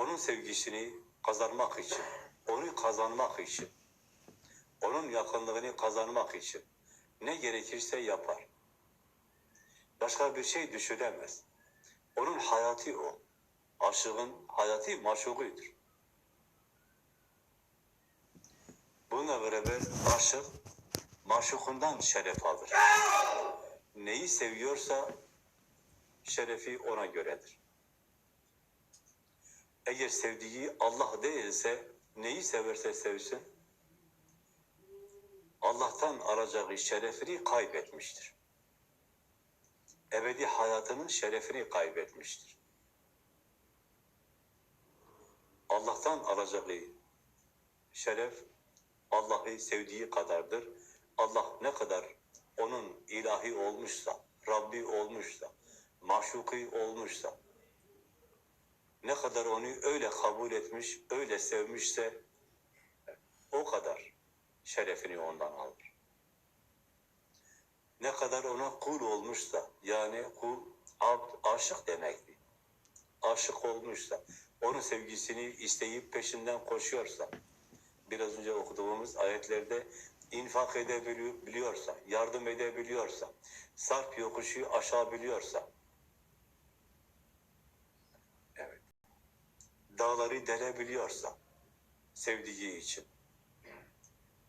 onun sevgisini kazanmak için, onu kazanmak için, onun yakınlığını kazanmak için ne gerekirse yapar. Başka bir şey düşünemez. Onun hayatı o. Aşığın hayatı maşukudur. Bununla beraber aşık maşukundan şeref alır. Neyi seviyorsa şerefi ona göredir. Eğer sevdiği Allah değilse neyi severse sevsin Allah'tan aracağı şerefini kaybetmiştir. Ebedi hayatının şerefini kaybetmiştir. Allah'tan alacağı şeref Allah'ı sevdiği kadardır. Allah ne kadar onun ilahi olmuşsa, Rabbi olmuşsa, maşuki olmuşsa, ne kadar onu öyle kabul etmiş, öyle sevmişse o kadar şerefini ondan alır. Ne kadar ona kul olmuşsa, yani kul, abd, aşık demekti. Aşık olmuşsa, onun sevgisini isteyip peşinden koşuyorsa, biraz önce okuduğumuz ayetlerde infak edebiliyorsa, yardım edebiliyorsa, sarp yokuşu aşabiliyorsa, dağları delebiliyorsa, sevdiği için,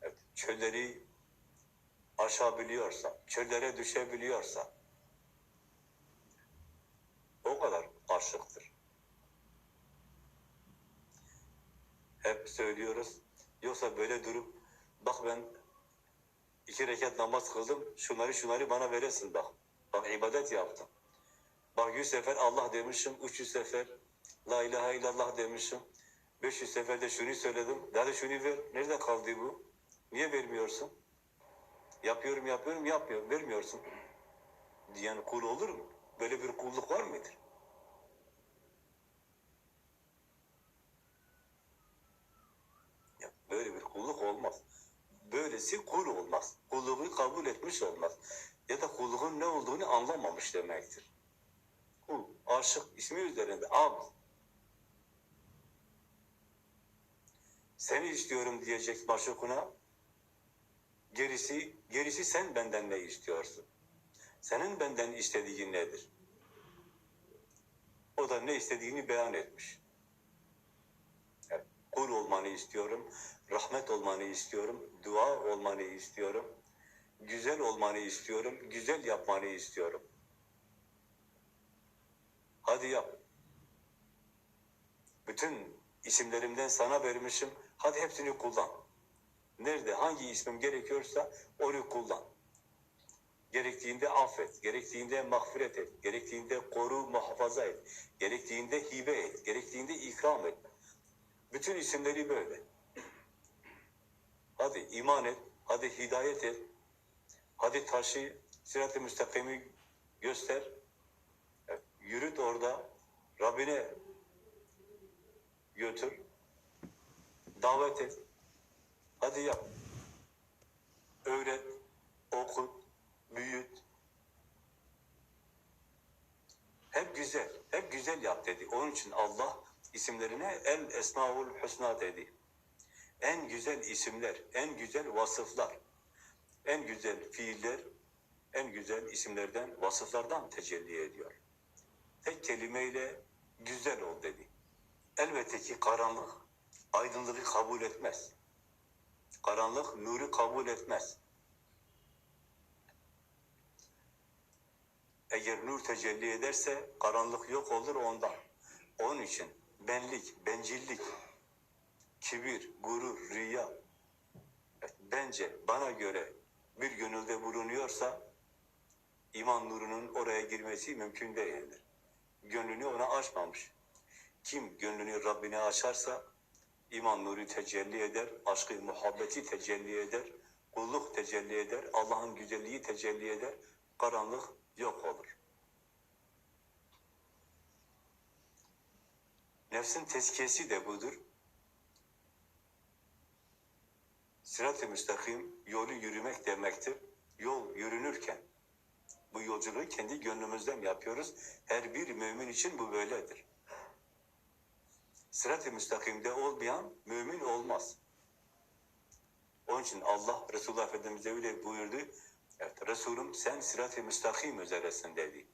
evet, çölleri aşabiliyorsa, çöllere düşebiliyorsa, o kadar aşıktır. Hep söylüyoruz. Yoksa böyle durup, bak ben iki rekat namaz kıldım, şunları şunları bana veresin bak. Bak ibadet yaptım. Bak yüz sefer Allah demişim, üç yüz sefer La ilahe illallah demişim. 500 seferde şunu söyledim. Hadi şunu ver. Nerede kaldı bu? Niye vermiyorsun? Yapıyorum yapıyorum yapmıyor. Vermiyorsun. Diyen kul olur mu? Böyle bir kulluk var mıdır? Ya böyle bir kulluk olmaz. Böylesi kul olmaz. Kulluğu kabul etmiş olmaz. Ya da kulluğun ne olduğunu anlamamış demektir. Kul, aşık ismi üzerinde abd. Seni istiyorum diyecek maşukuna. Gerisi, gerisi sen benden ne istiyorsun? Senin benden istediğin nedir? O da ne istediğini beyan etmiş. Evet, kul olmanı istiyorum, rahmet olmanı istiyorum, dua olmanı istiyorum, güzel olmanı istiyorum, güzel yapmanı istiyorum. Hadi yap. Bütün isimlerimden sana vermişim. Hadi hepsini kullan. Nerede hangi ismim gerekiyorsa onu kullan. Gerektiğinde affet, gerektiğinde mağfiret et, gerektiğinde koru, muhafaza et, gerektiğinde hibe et, gerektiğinde ikram et. Bütün isimleri böyle. Hadi iman et, hadi hidayet et, hadi taşı, sirat-ı müstakimi göster. Yürüt orada, Rabbine götür, davet et, hadi yap. Öğret, okut, büyüt. Hep güzel, hep güzel yap dedi. Onun için Allah isimlerine El Esmaul Hüsna dedi. En güzel isimler, en güzel vasıflar, en güzel fiiller, en güzel isimlerden, vasıflardan tecelli ediyor. Tek kelimeyle güzel ol dedi. Elbette ki karanlık aydınlığı kabul etmez. Karanlık nuru kabul etmez. Eğer nur tecelli ederse karanlık yok olur ondan. Onun için benlik, bencillik, kibir, gurur, riya bence bana göre bir gönülde bulunuyorsa iman nurunun oraya girmesi mümkün değildir. Gönlünü ona açmamış. Kim gönlünü Rabbine açarsa iman nuru tecelli eder, aşkı, muhabbeti tecelli eder, kulluk tecelli eder, Allah'ın güzelliği tecelli eder, karanlık yok olur. Nefsin tezkiyesi de budur. Sırat-ı müstakim yolu yürümek demektir. Yol yürünürken bu yolculuğu kendi gönlümüzden yapıyoruz. Her bir mümin için bu böyledir. Sırat-ı müstakimde olmayan mümin olmaz. Onun için Allah Resulullah Efendimiz'e öyle buyurdu. Evet, Resulüm sen sırat-ı müstakim üzeresin dedi.